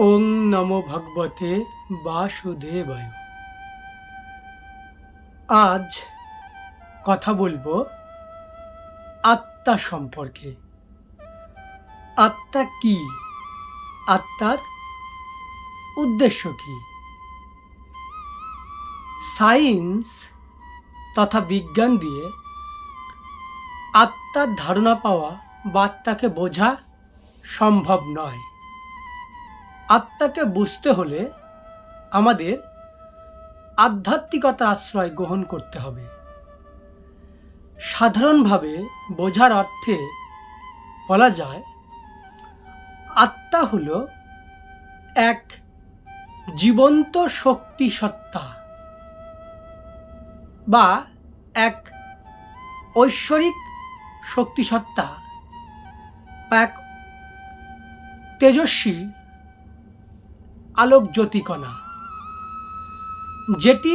ওং নমো ভগবতে বাসুদেবায়। আজ কথা বলব আত্মা সম্পর্কে। আত্মা কি? আত্মার উদ্দেশ্য কি? সায়েন্স তথা বিজ্ঞান দিয়ে আত্মার ধারণা পাওয়া বা আত্মাকে বোঝা সম্ভব নয়। আত্মাকে বুঝতে হলে আমাদের আধ্যাত্মিকতার আশ্রয় গ্রহণ করতে হবে। সাধারণভাবে বোঝার অর্থে বলা যায়, আত্মা হল এক জীবন্ত শক্তি সত্তা বা এক ঐশ্বরিক শক্তিসত্তা বা এক তেজস্বী আলোক জ্যোতিকণা যেটি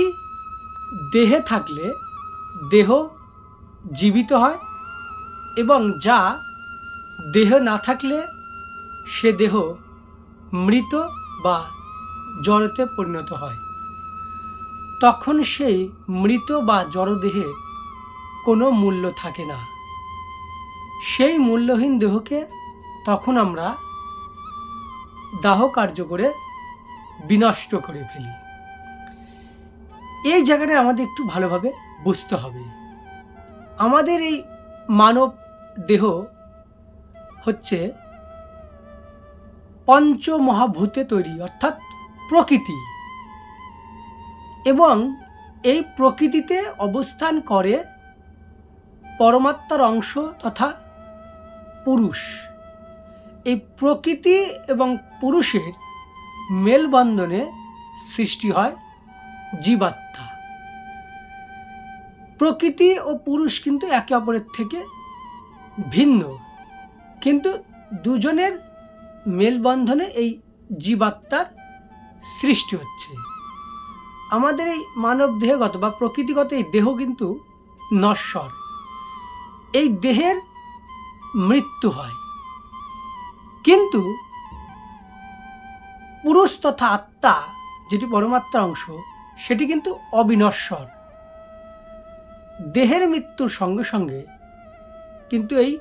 দেহে থাকলে দেহ জীবিত হয় এবং যা দেহ না থাকলে সে দেহ মৃত বা জড়তে পরিণত হয়। তখন সেই মৃত বা জড়দেহের কোনো মূল্য থাকে না। সেই মূল্যহীন দেহকে তখন আমরা দাহ কার্য করে বিনষ্ট করে ফেলি। এই জায়গাটা আমাদের একটু ভালোভাবে বুঝতে হবে। আমাদের এই মানব দেহ হচ্ছে পঞ্চমহাভূতে তৈরি, অর্থাৎ প্রকৃতি। এবং এই প্রকৃতিতে অবস্থান করে পরমাত্মার অংশ তথা পুরুষ। এই প্রকৃতি এবং পুরুষের মেলবন্ধনে সৃষ্টি হয় জীবাত্মা। প্রকৃতি ও পুরুষ কিন্তু একে অপরের থেকে ভিন্ন। কিন্তু দুজনের মেলবন্ধনে এই জীবাত্মার সৃষ্টি হচ্ছে। আমাদের এই মানব দেহগত বা প্রকৃতিগত এই দেহ কিন্তু নশ্বর। এই দেহের মৃত্যু হয়। কিন্তু পুরুষ তথা আত্মা যেটি পরমাত্মার অংশ, সেটি কিন্তু অবিনশ্বর। দেহের মৃত্যুর সঙ্গে সঙ্গে কিন্তু এই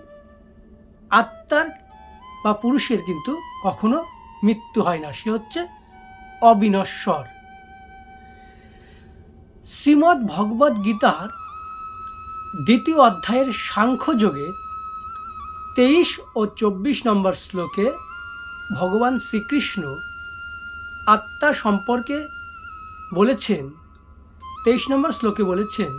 আত্মার বা পুরুষের কিন্তু কখনো মৃত্যু হয় না, সে হচ্ছে অবিনশ্বর। শ্রীমদ্ ভগবদ গীতার দ্বিতীয় অধ্যায়ের সাংখ্যযোগে তেইশ ও চব্বিশ নম্বর শ্লোকে ভগবান শ্রীকৃষ্ণ আত্মা সম্পর্কে বলেছেন, তেইশ নম্বর শ্লোকে বলেছেন,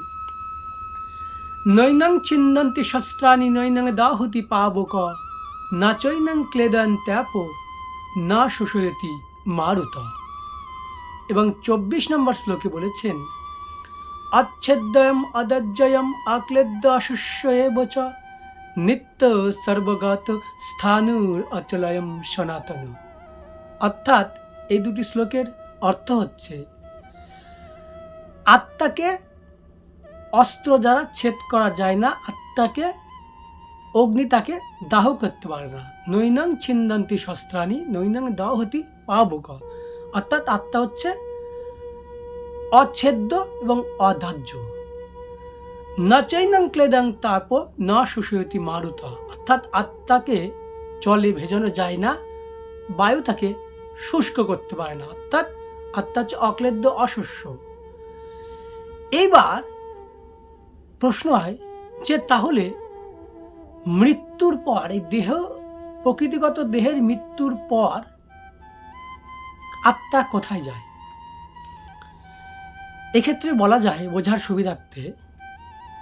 নৈনং ছিন্দন্তি শস্ত্রাণি নৈনং দাহুতি পাবক না চৈনং ক্লেদন ত্যাপ, না শোষয়তি মারুত। এবং চব্বিশ নম্বর শ্লোকে বলেছেন, আচ্ছেদ্যয়ম অদজ্জয়ম আক্লেদ্য অশুষ্যেব চ, নিত্য সর্বগত স্থানুর অচলয়ম সনাতন। অর্থাৎ এই দুটি শ্লোকের অর্থ হচ্ছে, আত্মাকে অস্ত্র দ্বারা ছেদ করা যায় না, আত্মাকে, অগ্নি তাকে দাহ করতে পারে না। নৈনং ছিন্দন্তি শস্ত্রাণী, নৈনং দহতি পাবক। অর্থাৎ আত্মা হচ্ছে অচ্ছেদ্য এবং অধার্য। না চৈনং ক্লেদং তাপ, না শুষয়তি মারুত। অর্থাৎ আত্মাকে জলে ভেজানো যায় না, বায়ু তাকে শুষ্ক করতে পারে না, অর্থাৎ আত্মা হচ্ছে অক্লেদ্য অশস্য। এইবার প্রশ্ন হয় যে তাহলে মৃত্যুর পর, এই দেহ, প্রকৃতিগত দেহের মৃত্যুর পর আত্মা কোথায় যায়? এক্ষেত্রে বলা যায় বোঝার সুবিধার্থে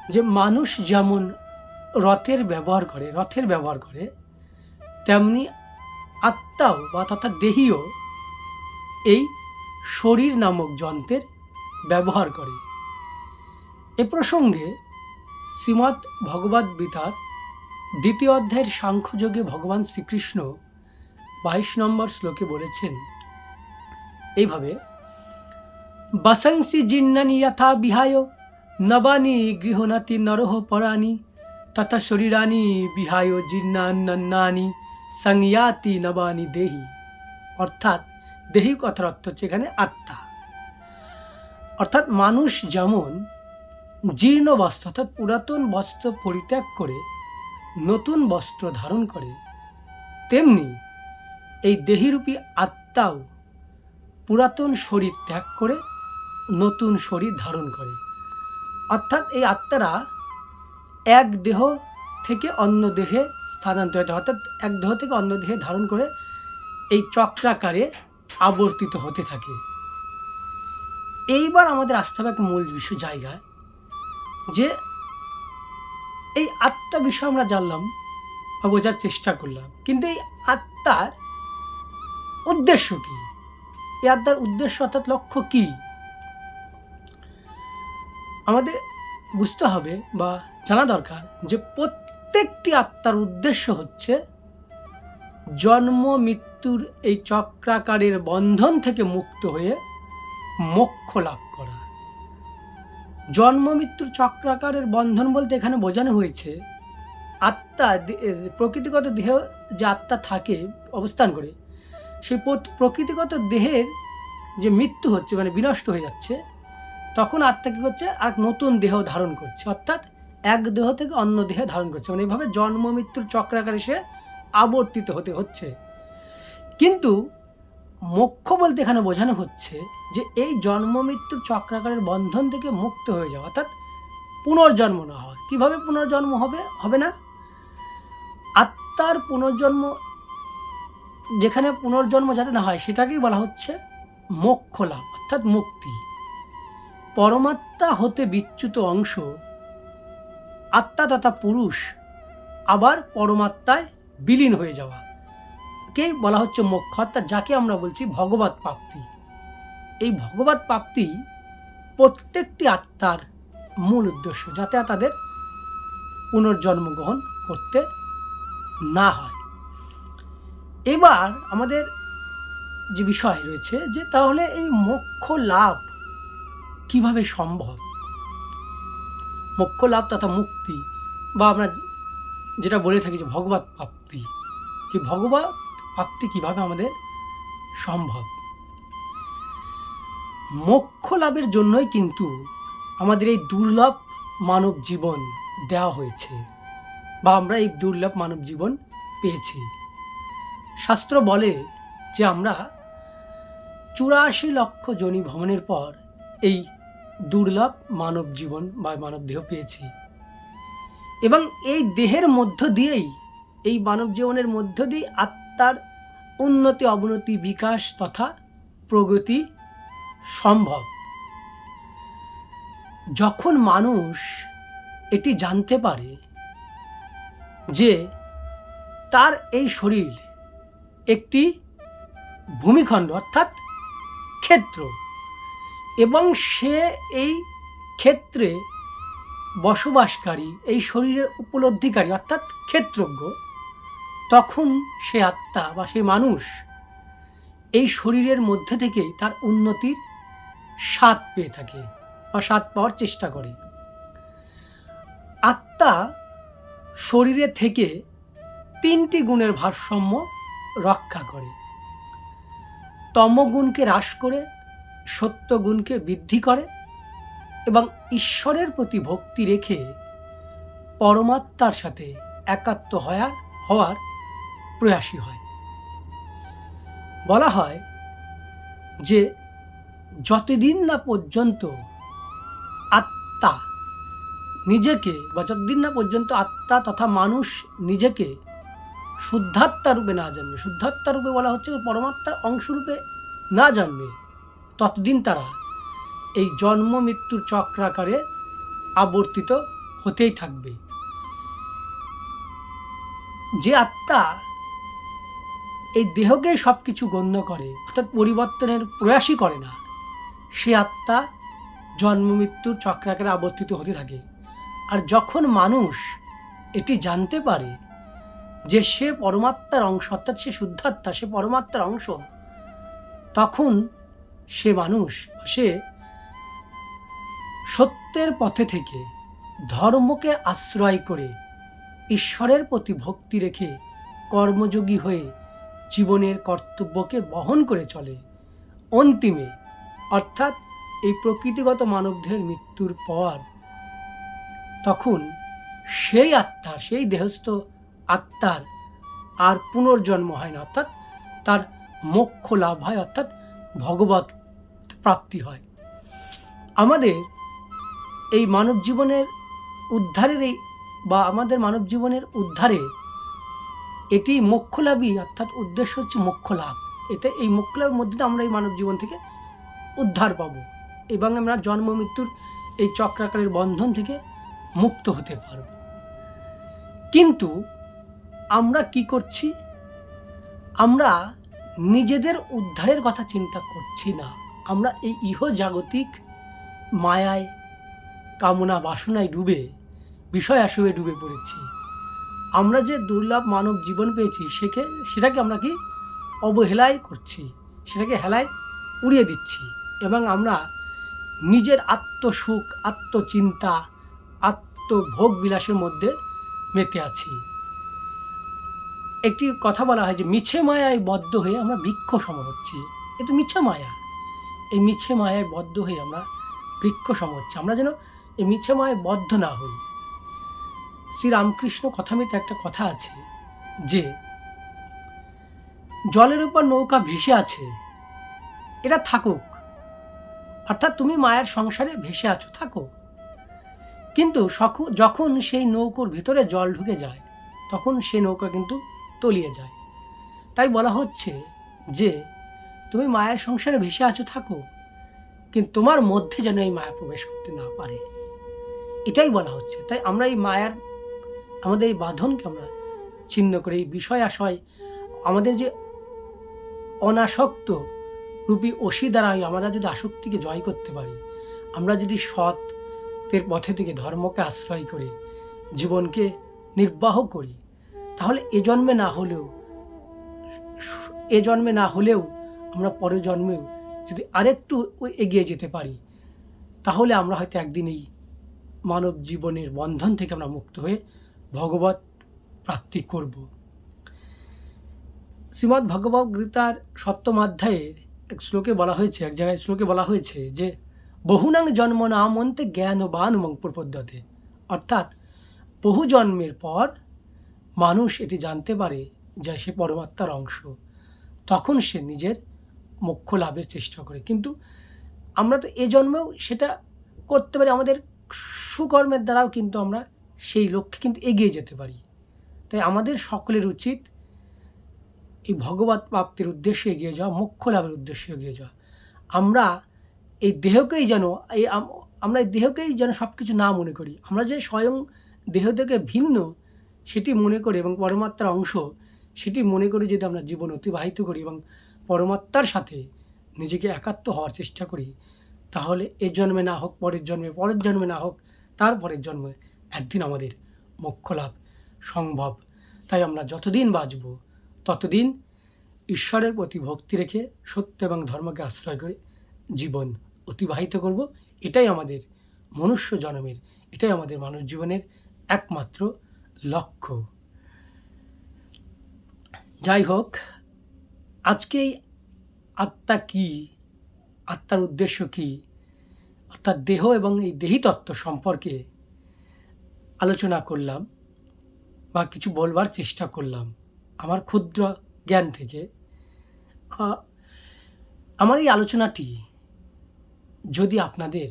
যে মানুষ যেমন রথের ব্যবহার করে, রথের ব্যবহার করে, তেমনি আত্মাও বা তথা দেহীও এই শরীর নামক যন্ত্রের ব্যবহার করে। এ প্রসঙ্গে শ্রীমৎ ভগবদ গীতার দ্বিতীয় অধ্যায়ের সাংখ্যযোগে ভগবান শ্রীকৃষ্ণ বাইশ নম্বর শ্লোকে বলেছেন, এইভাবে, বসংসি জিন্নানি যথা বিহায়, নবানি গৃহনাতি নরহ পরানি তথা শরীরানি বিহায় জিন্নান্নানি সংয়াতি নবানি দেহি, অর্থাৎ দেহি কথার অর্থ হচ্ছে এখানে আত্মা। অর্থাৎ মানুষ যেমন জীর্ণ বস্ত্র, অর্থাৎ পুরাতন বস্ত্র পরিত্যাগ করে, নতুন বস্ত্র ধারণ করে, তেমনি এই দেহিরূপী আত্মাও পুরাতন শরীর ত্যাগ করে, নতুন শরীর ধারণ করে। অর্থাৎ এই আত্মারা এক দেহ থেকে অন্য দেহে স্থানান্তরিত অর্থাৎ এক দেহ থেকে অন্য দেহে ধারণ করে এই চক্রাকারে আবর্তিত হতে থাকে। এইবার আমাদের আসতে হবে একটা মূল বিষয় জায়গায়, যে এই আত্মা বিষয় আমরা জানলাম বা বোঝার চেষ্টা করলাম, কিন্তু এই আত্মার উদ্দেশ্য কি? এই আত্মার উদ্দেশ্য অর্থাৎ লক্ষ্য কি? আমাদের বুঝতে হবে বা জানা দরকার যে প্রত্যেকটি আত্মার উদ্দেশ্য হচ্ছে জন্ম, মৃত্যুর এই চক্রাকারের বন্ধন থেকে মুক্ত হয়ে মোক্ষ লাভ করা। জন্ম, মৃত্যুর চক্রাকারের বন্ধন বলতে এখানে বোঝানো হয়েছে, আত্মা প্রকৃতিগত দেহ যে আত্মা থাকে, অবস্থান করে, সেই প্রকৃতিগত দেহের যে মৃত্যু হচ্ছে মানে বিনষ্ট হয়ে যাচ্ছে, তখন আত্মা কী করছে? আর নতুন দেহ ধারণ করছে। অর্থাৎ এক দেহ থেকে অন্য দেহে ধারণ করছে। মানে এইভাবে জন্ম, মৃত্যুর চক্রাকারে সে আবর্তিত হতে হচ্ছে। কিন্তু মোক্ষ বলতে এখানে বোঝানো হচ্ছে যে এই জন্ম, মৃত্যুর চক্রাকারের বন্ধন থেকে মুক্ত হয়ে যাওয়া, অর্থাৎ পুনর্জন্ম না হয় কীভাবে পুনর্জন্ম হবে? হবে না? আত্মার পুনর্জন্ম, যেখানে পুনর্জন্ম যাতে না হয়, সেটাকেই বলা হচ্ছে মোক্ষ লাভ, অর্থাৎ মুক্তি। পরমাত্মা হতে বিচ্যুত অংশ আত্মা তথা পুরুষ আবার পরমাত্মায় বিলীন হয়ে যাওয়া। কেই বলা হচ্ছে মোক্ষ? অর্থাৎ যাকে আমরা বলছি ভগবত প্রাপ্তি। এই ভগবত প্রাপ্তি প্রত্যেকটি আত্মার মূল উদ্দেশ্য, যাতে তাদের পুনর্জন্ম গ্রহণ করতে না হয়। এবার আমাদের যে বিষয় রয়েছে যে তাহলে এই মোক্ষ লাভ কীভাবে সম্ভব? মোক্ষ লাভ তথা মুক্তি বা আমরা যেটা বলে থাকি যে ভগবত প্রাপ্তি। এই ভগবত প্রাপ্তি কীভাবে আমাদের সম্ভব? মোক্ষ লাভের জন্যই কিন্তু আমাদের এই দুর্লভ মানব জীবন দেওয়া হয়েছে বা আমরা এই দুর্লভ মানব জীবন পেয়েছি। শাস্ত্র বলে যে আমরা চুরাশি লক্ষ জনি ভ্রমণের পর এই দুর্লভ মানব জীবন বা মানব দেহ পেয়েছি। এবং এই দেহের মধ্য দিয়েই, এই মানব জীবনের মধ্য দিয়ে আত্মার উন্নতি, অবনতি, বিকাশ তথা প্রগতি সম্ভব। যখন মানুষ এটি জানতে পারে যে তার এই শরীর একটি ভূমিখণ্ড অর্থাৎ ক্ষেত্র এবং সে এই ক্ষেত্রে বসবাসকারী, এই শরীরের উপলব্ধিকারী, অর্থাৎ ক্ষেত্রজ্ঞ, তখন সে আত্মা বা সেই মানুষ এই শরীরের মধ্যে থেকেই তার উন্নতির স্বাদ পেয়ে থাকে বা স্বাদ পাওয়ার চেষ্টা করে। আত্মা শরীরে থেকে তিনটি গুণের ভারসাম্য রক্ষা করে। তমগুণকে হ্রাস করে সত্যগুণকে বৃদ্ধি করে এবং ঈশ্বরের প্রতি ভক্তি রেখে পরমাত্মার সাথে একাত্ম হওয়ার হওয়ার প্রয়াসী হয়। বলা হয় যে যতদিন না পর্যন্ত আত্মা নিজেকে বা যতদিন না পর্যন্ত আত্মা তথা মানুষ নিজেকে শুদ্ধাত্মা রূপে না জানবে শুদ্ধাত্মা রূপে বলা হচ্ছে পরমাত্মার অংশরূপে না জানবে ততদিন তারা এই জন্ম মৃত্যুর চক্রাকারে আবর্তিত হতেই থাকবে। যে আত্মা এই দেহকেই সব কিছু গণ্য করে, অর্থাৎ পরিবর্তনের প্রয়াসই করে না, সে আত্মা জন্ম মৃত্যুর চক্রাকারে আবর্তিত হতে থাকে। আর যখন মানুষ এটি জানতে পারে যে সে পরমাত্মার অংশ, অর্থাৎ সে শুদ্ধাত্মা, সে পরমাত্মার অংশ, তখন সে মানুষ, সে সত্যের পথে থেকে ধর্মকে আশ্রয় করে ঈশ্বরের প্রতি ভক্তি রেখে কর্মযোগী হয়ে জীবনের কর্তব্যকে বহন করে চলে অন্তিমে। অর্থাৎ এই প্রকৃতিগত মানবদের মৃত্যুর পর তখন সেই আত্মার সেই দেহস্থ আত্মার আর পুনর্জন্ম হয় না। অর্থাৎ তার মোক্ষ লাভ হয়, অর্থাৎ ভগবত প্রাপ্তি হয়। আমাদের এই মানব জীবনের উদ্ধারের এই বা আমাদের মানব জীবনের উদ্ধারের এটি মোক্ষ লাভই, অর্থাৎ উদ্দেশ্য হচ্ছে মোক্ষ লাভ। এতে এই মোক্ষ লাভের মধ্যে আমরা এই মানব জীবন থেকে উদ্ধার পাব এবং আমরা জন্ম, মৃত্যুর এই চক্রাকারের বন্ধন থেকে মুক্ত হতে পারব। কিন্তু আমরা কি করছি? আমরা নিজেদের উদ্ধারের কথা চিন্তা করছি না। আমরা এই ইহজাগতিক মায়ায়, কামনা বাসনায় ডুবে, বিষয় আসবে ডুবে পড়েছি। আমরা যে দুর্লভ মানব জীবন পেয়েছি, সেকে সেটাকে আমরা কি অবহেলায় করছি? সেটাকে হেলায় উড়িয়ে দিচ্ছি। এবং আমরা নিজের আত্মসুখ, আত্মচিন্তা আত্মভোগ বিলাসের মধ্যে মেতে আছি। একটি কথা বলা হয় যে, মিছে মায়ায় বদ্ধ হয়ে আমরা বৃক্ষ সম হচ্ছি। এটা মিছে মায়া। এই মিছে মায়ায় বদ্ধ হয়ে আমরা, বৃক্ষ সম হচ্ছি আমরা যেন এই মিছে মায়ায় বদ্ধ না হই। শ্রীরামকৃষ্ণ কথামিতে একটা কথা আছে যে, জলের উপর নৌকা ভেসে আছে, এটা থাকুক। অর্থাৎ তুমি মায়ের সংসারে ভেসে আছো, থাকো। কিন্তু যখন সেই নৌকোর ভেতরে জল ঢুকে যায়, তখন সে নৌকা কিন্তু তলিয়ে যায়। তাই বলা হচ্ছে যে তুমি মায়ের সংসারে ভেসে আছো, থাকো। কিন্তু তোমার মধ্যে যেন এই মায়া প্রবেশ করতে না পারে। এটাই বলা হচ্ছে। তাই আমরা এই মায়ার, আমাদের এই বাঁধনকে আমরা ছিন্ন করে, এই বিষয় আশয় আমাদের যে অনাসক্ত রূপী অসি দ্বারাই আমরা যদি আসক্তিকে জয় করতে পারি, আমরা যদি সতের পথে থেকে ধর্মকে আশ্রয় করে, জীবনকে নির্বাহ করি, তাহলে এ জন্মে না হলেও, এ জন্মে না হলেও আমরা পরের জন্মেও যদি আরেকটু এগিয়ে যেতে পারি, তাহলে আমরা হয়তো একদিন এই মানব জীবনের বন্ধন থেকে আমরা মুক্ত হয়ে ভগবত প্রাপ্তি করব। শ্রীমদ্ ভগবত গীতার সপ্তম অধ্যায়ের এক শ্লোকে বলা হয়েছে, এক জায়গায় শ্লোকে বলা হয়েছে যে, বহুনাং জন্ম জ্ঞান ও বান পদ্ধতে অর্থাৎ বহু জন্মের পর মানুষ এটি জানতে পারে যে সে পরমাত্মার অংশ। তখন সে নিজের মোক্ষ লাভের চেষ্টা করে। কিন্তু আমরা তো এ জন্মেও সেটা করতে পারি, আমাদের সুকর্মের দ্বারাও কিন্তু আমরা সেই লক্ষ্যে কিন্তু এগিয়ে যেতে পারি। তাই আমাদের সকলের উচিত এই ভগবত প্রাপ্তির উদ্দেশ্যে এগিয়ে যাওয়া, মোক্ষ লাভের উদ্দেশ্যে এগিয়ে যাওয়া। আমরা এই দেহকেই যেন, এই আম- আমরা এই দেহকেই যেন সব কিছু না মনে করি, আমরা যে স্বয়ং দেহ থেকে ভিন্ন সেটি মনে করে এবং পরমাত্মার অংশ সেটি মনে করে যদি আমরা জীবন অতিবাহিত করি এবং পরমাত্মার সাথে নিজেকে একাত্ম হওয়ার চেষ্টা করি, তাহলে এ জন্মে না হোক, পরের জন্মে পরের জন্মে না হোক, তার পরের জন্মে একদিন আমাদের মোক্ষ লাভ সম্ভব। তাই আমরা যতদিন বাঁচব, ততদিন ঈশ্বরের প্রতি ভক্তি রেখে সত্য এবং ধর্মকে আশ্রয় করে জীবন অতিবাহিত করব। এটাই আমাদের মনুষ্য জন্মের, এটাই আমাদের মানব জীবনের একমাত্র লক্ষ্য। যাই হোক আজকে এই আত্মা কি? আত্মার উদ্দেশ্য কি? অর্থাৎ দেহ এবং এই দেহি তত্ত্ব সম্পর্কে আলোচনা করলাম বা কিছু বলবার চেষ্টা করলাম আমার ক্ষুদ্র জ্ঞান থেকে। আমার এই আলোচনাটি যদি আপনাদের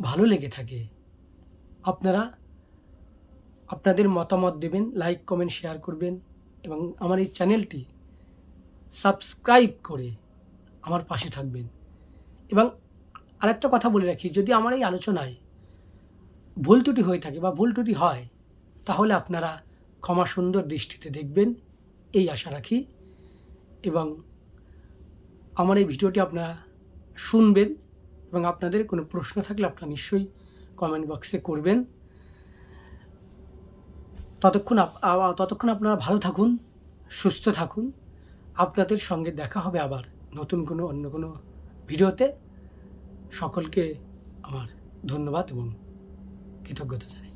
ভালো লেগে থাকে, আপনারা আপনাদের মতামত দেবেন লাইক কমেন্ট শেয়ার করবেন এবং আমার এই চ্যানেলটি সাবস্ক্রাইব করে আমার পাশে থাকবেন। এবং আরেকটা কথা বলে রাখি, যদি আমার এই আলোচনায় ভুল ত্রুটি হয়ে থাকে বা ভুল ত্রুটি হয়, তাহলে আপনারা ক্ষমা সুন্দর দৃষ্টিতে দেখবেন, এই আশা রাখি। এবং আমার এই ভিডিওটি আপনারা শুনবেন, এবং আপনাদের কোনো প্রশ্ন থাকলে আপনারা নিশ্চয়ই কমেন্ট বক্সে করবেন। ততক্ষণ ততক্ষণ আপনারা ভালো থাকুন, সুস্থ থাকুন। আপনাদের সঙ্গে দেখা হবে আবার নতুন কোনো অন্য কোনো ভিডিওতে। সকলকে আমার ধন্যবাদ এবং কৃতজ্ঞতা জানাই।